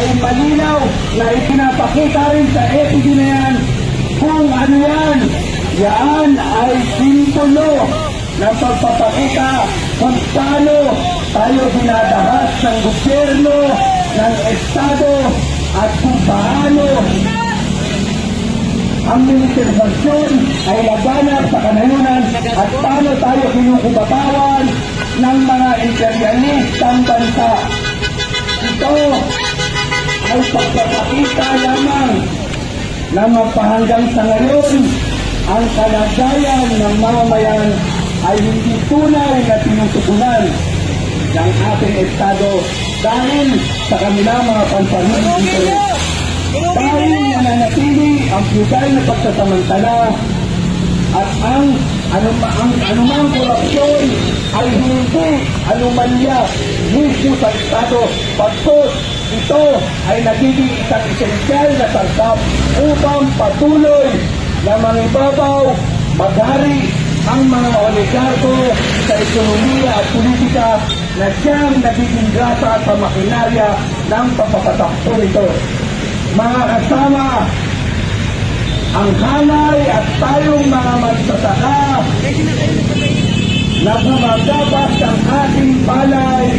ay malinaw na ipinapakita rin sa FPG na yan kung ano yan. Yan ay simbolo ng pagpapakita kung paano tayo dinadahas ng gobyerno, ng Estado, at kung paano ang militarisasyon ay laganap sa kanayunan at paano tayo kinukubatawan ay pagpapakita lamang na magpahanggang sa ngayon ang kalagayan ng mamamayan ay hindi tunay na tinutugunan ng ating Estado dahil sa kanilang mga pansariling interes. Dahil nananatili ang feudal na pagsasamantala at ang anuma, ang anumang korupsyon ay hindi anomalya mismo sa Estado. Pagkos ito ay nagiging isang esensyal na sangkap upang patuloy na mangibabaw, maghari ang mga oligarko sa ekonomiya at politika na siyang nagiging grasa sa makinarya ng papapatakbo nito. Mga kasama, ang hanay at tayong mga magsasaka na gumagabas ng ating palay